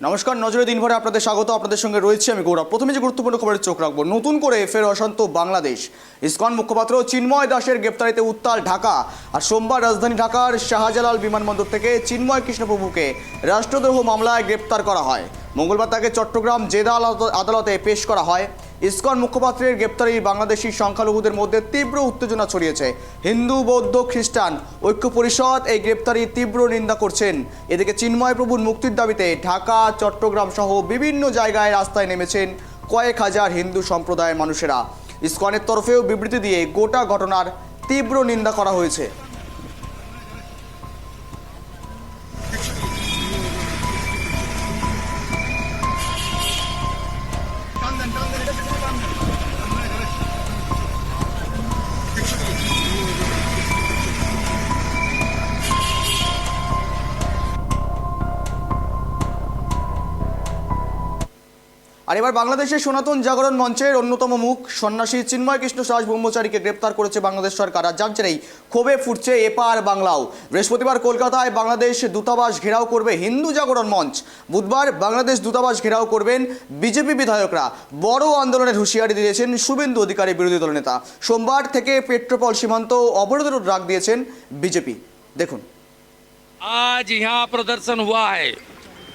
নমস্কার, নজরে দিনভরে আপনাদের স্বাগত। আপনাদের সঙ্গে রয়েছে আমি গৌরব। প্রথমে যে গুরুত্বপূর্ণ খবরের চোখ রাখব, নতুন করে ফের অশান্ত বাংলাদেশ। ইসকন মুখপাত্র চিন্ময় দাসের গ্রেপ্তারিতে উত্তাল ঢাকা। আর সোমবার রাজধানী ঢাকার শাহজালাল বিমানবন্দর থেকে চিন্ময় কৃষ্ণপ্রভুকে রাষ্ট্রদ্রোহ মামলায় গ্রেপ্তার করা হয়। মঙ্গলবার তাকে চট্টগ্রাম জেদা আদালতে পেশ করা হয়। ইসকন মুখপাত্রের গ্রেপ্তারি বাংলাদেশি সংখ্যালঘুদের মধ্যে তীব্র উত্তেজনা ছড়িয়েছে। হিন্দু, বৌদ্ধ, খ্রিস্টান ঐক্য পরিষদ এই গ্রেপ্তারি তীব্র নিন্দা করছেন। এদিকে চিন্ময় প্রভুর মুক্তির দাবিতে ঢাকা, চট্টগ্রাম সহ বিভিন্ন জায়গায় রাস্তায় নেমেছেন কয়েক হাজার হিন্দু সম্প্রদায়ের মানুষেরা। ইসকনের তরফেও বিবৃতি দিয়ে গোটা ঘটনার তীব্র নিন্দা করা হয়েছে। আর এবার বাংলাদেশের সনাতন জাগরণ মঞ্চের অন্যতম মুখ সন্ন্যাসী চিন্ময় কৃষ্ণ সাহস ব্রহ্মচারীকে গ্রেপ্তার করেছে বাংলাদেশ সরকার আর যার জেরেই ক্ষোভে ফুটছে এপার বাংলাও বৃহস্পতিবার কলকাতায় বাংলাদেশ দূতাবাস ঘেরাও করবে হিন্দু জাগরণ মঞ্চ বুধবার বাংলাদেশ দূতাবাস ঘেরাও করবেন বিজেপি বিধায়করা বড় আন্দোলনের হুঁশিয়ারি দিয়েছেন শুভেন্দু অধিকারী বিরোধী দলনেতা সোমবার থেকে পেট্রোপল সীমান্ত অবরোধের ডাক দিয়েছেন বিজেপি দেখুন आज यहाँ प्रदर्शन हुआ है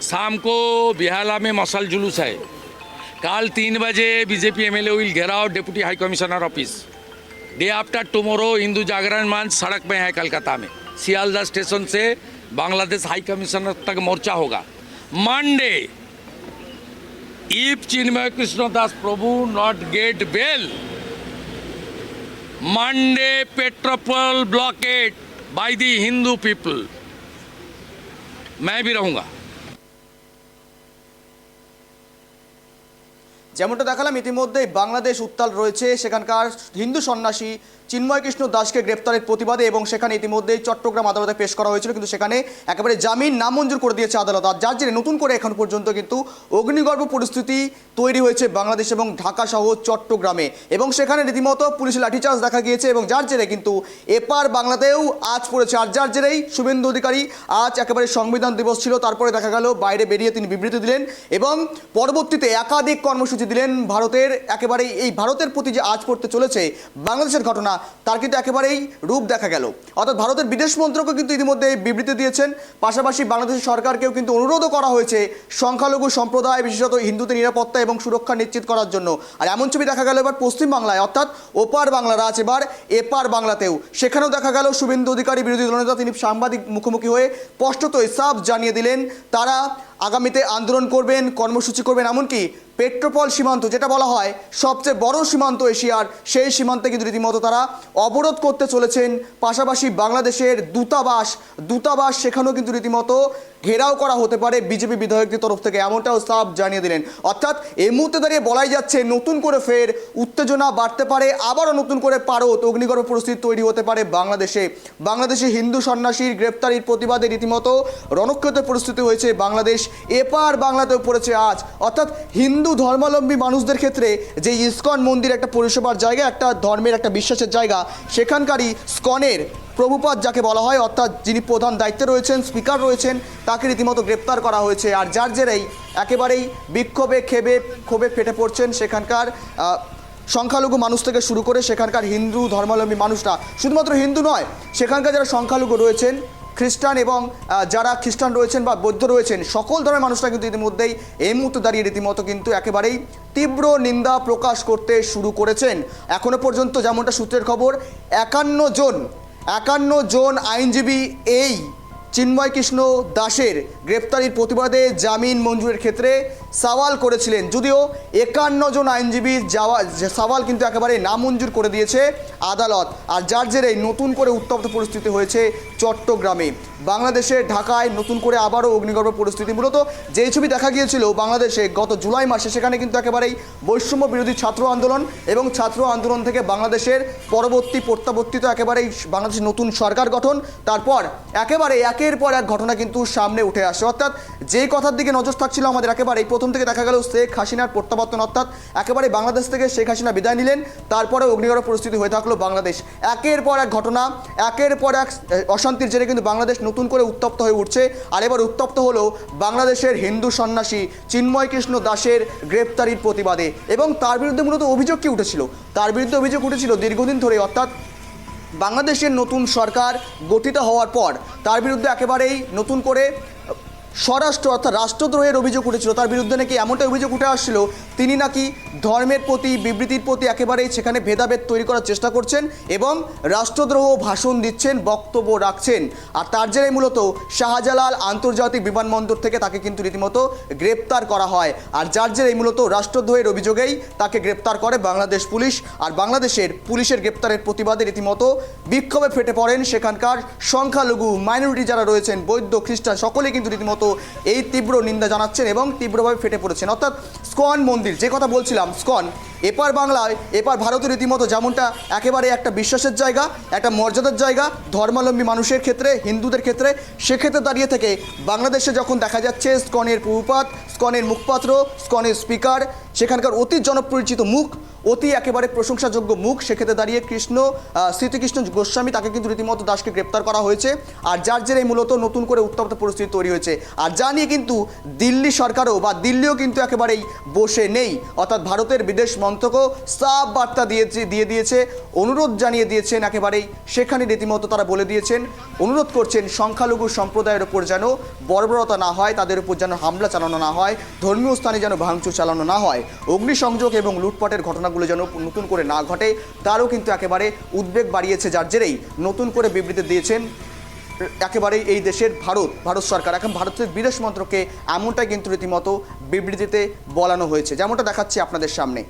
शाम को बिहाला में मसल जुलूस है कल तीन बजे BJP MLA will gherao deputy high commissioner office day after tomorrow Hindu Jagran Manch सड़क में है कलकत्ता में सियालदा स्टेशन से बांग्लादेश हाई कमिश्नर तक मोर्चा होगा। Monday if Chinmoy Krishna Das Prabhu not get bail Monday Petrapole blockade by the Hindu people मैं भी रहूँगा। যেমনটা দেখালাম, ইতিমধ্যেই বাংলাদেশ উত্তাল রয়েছে। সেখানকার হিন্দু সন্ন্যাসী চিন্ময় কৃষ্ণ দাসকে গ্রেপ্তারের প্রতিবাদে এবং সেখানে ইতিমধ্যেই চট্টগ্রাম আদালতে পেশ করা হয়েছিল। কিন্তু সেখানে একেবারে জামিন নামঞ্জুর করে দিয়েছে আদালত। আর যার জেরে নতুন করে এখন পর্যন্ত কিন্তু অগ্নিগর্ভ পরিস্থিতি তৈরি হয়েছে বাংলাদেশ এবং ঢাকা সহ চট্টগ্রামে। এবং সেখানে রীতিমতো পুলিশের লাঠিচার্জ দেখা গিয়েছে এবং যার জেরে কিন্তু এপার বাংলাতেও আজ পড়েছে। আর যার জেরেই শুভেন্দু অধিকারী আজ একেবারে সংবিধান দিবস ছিল। তারপরে দেখা গেল, বাইরে বেরিয়ে তিনি বিবৃতি দিলেন এবং পরবর্তীতে একাধিক কর্মসূচি দিলেন, ভারতের একেবারেই, এই ভারতের প্রতি যে আজ পড়তে চলেছে বাংলাদেশের ঘটনা, তার কিন্তু একেবারেই রূপ দেখা গেল। অর্থাৎ ভারতের বিদেশ মন্ত্রকও কিন্তু ইতিমধ্যে বিবৃতি দিয়েছেন, পাশাপাশি বাংলাদেশের সরকারকেও কিন্তু অনুরোধও করা হয়েছে সংখ্যালঘু সম্প্রদায়, বিশেষত হিন্দুদের নিরাপত্তা এবং সুরক্ষা নিশ্চিত করার জন্য। আর এমন ছবি দেখা গেল এবার পশ্চিমবাংলায়, অর্থাৎ ওপার বাংলার রাজ এবার এপার বাংলাতেও। সেখানেও দেখা গেল শুভেন্দু অধিকারী, বিরোধী দলনেতা তিনি সাংবাদিক মুখোমুখি হয়ে স্পষ্টতই সাফ জানিয়ে দিলেন, তারা আগামীতে আন্দোলন করবেন, কর্মসূচি করবেন, এমনকি পেট্রোপল সীমান্ত, যেটা বলা হয় সবচেয়ে বড় সীমান্ত এশিয়ার, সেই সীমান্তে কিন্তু রীতিমতো তারা অবরোধ করতে চলেছেন। পাশাপাশি বাংলাদেশের দূতাবাস দূতাবাস সেখানেও কিন্তু রীতিমতো ঘেরাও করা হতে পারে বিজেপি বিধায়কদের তরফ থেকে, এমনটাও সাফ জানিয়ে দিলেন। অর্থাৎ এই মুহূর্তে দাঁড়িয়ে বলাই যাচ্ছে নতুন করে ফের উত্তেজনা বাড়তে পারে, আবারও নতুন করে পারত অগ্নিগর্ভ পরিস্থিতি তৈরি হতে পারে বাংলাদেশে। বাংলাদেশে হিন্দু সন্ন্যাসীর গ্রেপ্তারির প্রতিবাদে রীতিমতো রণক্ষত পরিস্থিতি হয়েছে বাংলাদেশ। এপার বাংলাতেও পড়েছে আজ। অর্থাৎ হিন্দু ধর্মাবলম্বী মানুষদের ক্ষেত্রে যে ইস্কন মন্দির একটা পরিষেবার জায়গা, একটা ধর্মের একটা বিশ্বাসের জায়গা, সেখানকারই স্কনের প্রভুপাত যাকে বলা হয়, অর্থাৎ যিনি প্রধান দায়িত্বে রয়েছেন, স্পিকার রয়েছেন, তাকে রীতিমতো গ্রেপ্তার করা হয়েছে। আর যার জেরেই একেবারেই বিক্ষোভে ক্ষোভে ক্ষোভে ফেটে পড়ছেন সেখানকার সংখ্যালঘু মানুষ থেকে শুরু করে সেখানকার হিন্দু ধর্মাবলম্বী মানুষরা। শুধুমাত্র হিন্দু নয়, সেখানকার যারা সংখ্যালঘু রয়েছেন খ্রিস্টান এবং যারা খ্রিস্টান রয়েছেন বা বৌদ্ধ রয়েছেন, সকল ধরনের মানুষরা কিন্তু ইতিমধ্যেই এই মুহূর্তে দাঁড়িয়ে রীতিমতো কিন্তু একেবারেই তীব্র নিন্দা প্রকাশ করতে শুরু করেছেন। এখনও পর্যন্ত যেমনটা সূত্রের খবর, একান্ন জন একান্ন জন আইনজীবী এই চিন্ময় কৃষ্ণ দাসের গ্রেপ্তারির প্রতিবাদে জামিন মঞ্জুরের ক্ষেত্রে সওয়াল করেছিলেন। যদিও একান্ন জন আইনজীবীর যাওয়া সওয়াল কিন্তু একেবারে নামঞ্জুর করে দিয়েছে আদালত। আর যার জেরেই নতুন করে উত্তপ্ত পরিস্থিতি হয়েছে চট্টগ্রামে। বাংলাদেশে ঢাকায় নতুন করে আবারও অগ্নিগর্ভ পরিস্থিতি। মূলত যেই ছবি দেখা গিয়েছিল বাংলাদেশে গত জুলাই মাসে, সেখানে কিন্তু একেবারেই বৈষম্য বিরোধী ছাত্র আন্দোলন এবং ছাত্র আন্দোলন থেকে বাংলাদেশের পরবর্তী প্রত্যাবর্তিত একেবারেই বাংলাদেশের নতুন সরকার গঠন। তারপর একেবারে একের পর এক ঘটনা কিন্তু সামনে উঠে আসে। অর্থাৎ যেই কথার দিকে নজর থাকছিল আমাদের একেবারে প্রথম থেকে দেখা গেল শেখ হাসিনার প্রত্যাবর্তন, অর্থাৎ একেবারে বাংলাদেশ থেকে শেখ হাসিনা বিদায় নিলেন। তারপরে অগ্নিগড় পরিস্থিতি হয়ে থাকল বাংলাদেশ। একের পর এক ঘটনা, একের পর এক অশান্তির জেরে কিন্তু বাংলাদেশ নতুন করে উত্তপ্ত হয়ে উঠছে। আর এবার উত্তপ্ত হলো বাংলাদেশের হিন্দু সন্ন্যাসী চিন্ময় কৃষ্ণ দাসের গ্রেপ্তারির প্রতিবাদে। এবং তার বিরুদ্ধে মূলত অভিযোগ কি উঠেছিল? তার বিরুদ্ধে অভিযোগ উঠেছিল দীর্ঘদিন ধরে, অর্থাৎ বাংলাদেশের নতুন সরকার গঠিত হওয়ার পর তার বিরুদ্ধে একেবারেই নতুন করে স্বরাষ্ট্র অর্থাৎ রাষ্ট্রদ্রোহের অভিযোগ উঠেছিল। তার বিরুদ্ধে নাকি এমনটা অভিযোগ উঠে আসছিল, তিনি নাকি ধর্মের প্রতি, বিবৃতির প্রতি একেবারেই সেখানে ভেদাভেদ তৈরি করার চেষ্টা করছেন এবং রাষ্ট্রদ্রোহ ভাষণ দিচ্ছেন, বক্তব্য রাখছেন। আর তার জেরে মূলত শাহজালাল আন্তর্জাতিক বিমানবন্দর থেকে তাকে কিন্তু রীতিমতো গ্রেপ্তার করা হয়। আর যার জেরে মূলত রাষ্ট্রদ্রোহের অভিযোগেই তাকে গ্রেপ্তার করে বাংলাদেশ পুলিশ। আর বাংলাদেশের পুলিশের গ্রেপ্তারের প্রতিবাদে রীতিমতো বিক্ষোভে ফেটে পড়েন সেখানকার সংখ্যালঘু মাইনরিটি যারা রয়েছেন বৌদ্ধ খ্রিস্টান, সকলেই কিন্তু রীতিমতো এই তীব্র নিন্দা জানাচ্ছেন এবং তীব্রভাবে ফেটে পড়েছেন। অর্থাৎ স্কন মন্দির, যে কথা বলছিলাম, স্কন এপার বাংলায়, এপার ভারতের রীতিমতো যেমনটা একেবারে একটা বিশ্বাসের জায়গা, একটা মর্যাদার জায়গা ধর্মাবলম্বী মানুষের ক্ষেত্রে, হিন্দুদের ক্ষেত্রে, সেক্ষেত্রে দাঁড়িয়ে থেকে বাংলাদেশে যখন দেখা যাচ্ছে স্কনের প্রভুপাত স্কনের মুখপাত্র, স্কনের স্পিকার, সেখানকার অতি জনপরিচিত মুখ, অতি একেবারে প্রশংসাযোগ্য মুখ, সেক্ষেত্রে দাঁড়িয়ে কৃষ্ণ শ্রীকৃষ্ণ গোস্বামী তাকে কিন্তু রীতিমতো দাসকে গ্রেপ্তার করা হয়েছে। আর যার জেরে মূলত নতুন করে উত্তপ্ত পরিস্থিতি তৈরি হয়েছে। আর যা নিয়ে কিন্তু দিল্লি সরকারও বা দিল্লিও কিন্তু একেবারেই বসে নেই। অর্থাৎ ভারতের বিদেশ মন্ত্রকও সাফ বার্তা দিয়েছে, দিয়ে দিয়েছে, অনুরোধ জানিয়ে দিয়েছেন একেবারেই। সেখানে রীতিমতো তারা বলে দিয়েছেন, অনুরোধ করছেন সংখ্যালঘু সম্প্রদায়ের ওপর যেন বর্বরতা না হয়, তাদের উপর যেন হামলা চালানো না হয়, ধর্মীয় স্থানে যেন ভাঙচুর চালানো না হয়। অগ্নিসংযোগ এবং লুটপাটের ঘটনাগুলো যেন নতুন করে না ঘটে, তারও কিন্তু একেবারে উদ্বেগ বাড়িয়েছে যার জেরেই নতুন করে বিবৃতি দিয়েছেন একেবারেই এই দেশের ভারত ভারত সরকার। এখন ভারতের বিদেশ মন্ত্রকে এমনটাই কিন্তু রীতিমতো বিবৃতিতে বলানো হয়েছে। যেমনটা দেখাচ্ছি আপনাদের সামনে।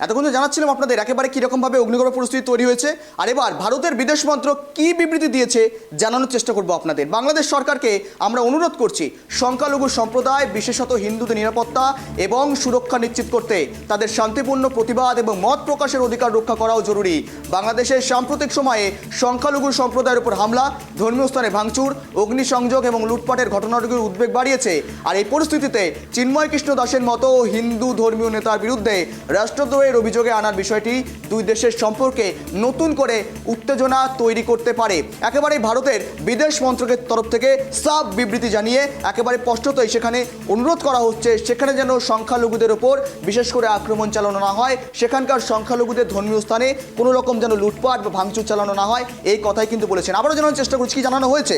এতক্ষণ জানাচ্ছিলাম আপনাদের একেবারে কীরকমভাবে অগ্নিগড় পরিস্থিতি তৈরি হয়েছে। আর এবার ভারতের বিদেশ মন্ত্র কী বিবৃতি দিয়েছে জানানোর চেষ্টা করব আপনাদের। বাংলাদেশ সরকারকে আমরা অনুরোধ করছি, সংখ্যালঘু সম্প্রদায়, বিশেষত হিন্দুদের নিরাপত্তা এবং সুরক্ষা নিশ্চিত করতে তাদের শান্তিপূর্ণ প্রতিবাদ এবং মত প্রকাশের অধিকার রক্ষা করাও জরুরি। বাংলাদেশের সাম্প্রতিক সময়ে সংখ্যালঘু সম্প্রদায়ের উপর হামলা, ধর্মীয় স্থানে ভাঙচুর, অগ্নিসংযোগ এবং লুটপাটের ঘটনাগুলির উদ্বেগ বাড়িয়েছে। আর এই পরিস্থিতিতে চিন্ময় কৃষ্ণ দাসের মতো হিন্দু ধর্মীয় নেতার বিরুদ্ধে রাষ্ট্রদ্রোহের অভিযোগে আনার বিষয়টি দুই দেশের সম্পর্কে নতুন করে উত্তেজনা তৈরি করতে পারে। একেবারে ভারতের বিদেশ মন্ত্রকের তরফ থেকে সাফ বিবৃতি জানিয়ে একেবারে স্পষ্টতই সেখানে অনুরোধ করা হচ্ছে, সেখানে যেন সংখ্যালঘুদের ওপর বিশেষ করে আক্রমণ চালানো না হয়, সেখানকার সংখ্যালঘুদের ধর্মীয় স্থানে কোনো রকম যেন লুটপাট বা ভাঙচুর চালানো না হয়, এই কথাই কিন্তু বলেছেন। আবারও জানানোর চেষ্টা করছি, কি জানানো হয়েছে?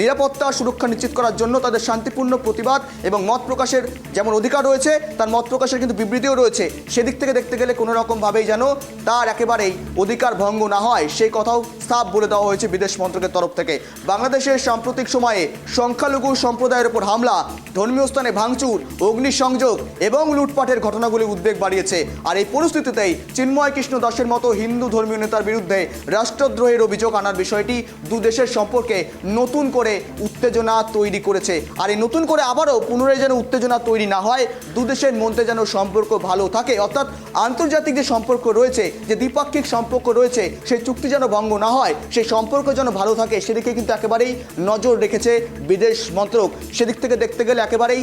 নিরাপত্তা, সুরক্ষা নিশ্চিত করার জন্য তাদের শান্তিপূর্ণ প্রতিবাদ এবং মত প্রকাশের যেমন অধিকার রয়েছে, তার মত প্রকাশের কিন্তু বিবৃতিও রয়েছে। সেদিক থেকে দেখতে গেলে কোনো রকমভাবেই যেন তার একেবারেই অধিকার ভঙ্গ না হয়। সেই কথাও সাফ বলে দেওয়া হয়েছে বিদেশ মন্ত্রকের তরফ থেকে। বাংলাদেশের সাম্প্রতিক সময়ে সংখ্যালঘু সম্প্রদায়ের উপর হামলা, ধর্মীয় স্থানে ভাঙচুর, অগ্নিসংযোগ এবং লুটপাটের ঘটনাগুলি উদ্বেগ বাড়িয়েছে। আর এই পরিস্থিতিতেই চিন্ময় কৃষ্ণ দাসের মতো হিন্দু ধর্মীয় নেতার বিরুদ্ধে রাষ্ট্রদ্রোহের অভিযোগ আনার বিষয়টি দু দেশের সম্পর্কে নতুন করে উত্তেজনা তৈরি করেছে। আর এই নতুন করে আবারও পুনরায় যেন উত্তেজনা তৈরি না হয়, দু দেশের মধ্যে যেন সম্পর্ক ভালো থাকে। অর্থাৎ আন্তর্জাতিক যে সম্পর্ক রয়েছে, যে দ্বিপাক্ষিক সম্পর্ক রয়েছে, সেই চুক্তি যেন ভঙ্গ না হয়, সেই সম্পর্ক যেন ভালো থাকে, সেদিকে কিন্তু একেবারেই নজর রেখেছে বিদেশ মন্ত্রক। সেদিক থেকে দেখতে গেলে একেবারেই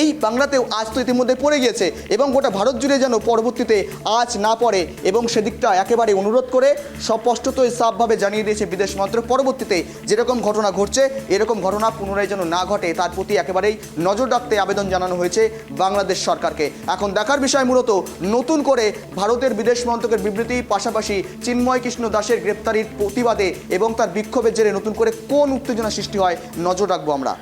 এই বাংলাতেও আজ তো ইতিমধ্যে পড়ে গিয়েছে এবং গোটা ভারত জুড়ে যেন পরবর্তীতে আজ না পড়ে এবং সেদিকটা একেবারে অনুরোধ করে স্পষ্টতই সাফভাবে জানিয়ে দিয়েছে বিদেশ মন্ত্রক। পরবর্তীতে যেরকম ঘটনা ঘটছে, এরকম ঘটনা পুনরায় যেন না ঘটে, তার প্রতি একেবারেই নজর রাখতে আবেদন জানানো হয়েছে বাংলাদেশ সরকারকে। এখন দেখার বিষয় মূলত নতুন করে ভারতের বিদেশ মন্ত্রকের বিবৃতি, পাশাপাশি চিন্ময় কৃষ্ণ দাসের গ্রেপ্তারির প্রতিবাদে এবং তার বিক্ষোভের জেরে নতুন করে কোন উত্তেজনা সৃষ্টি হয়, নজর রাখব আমরা।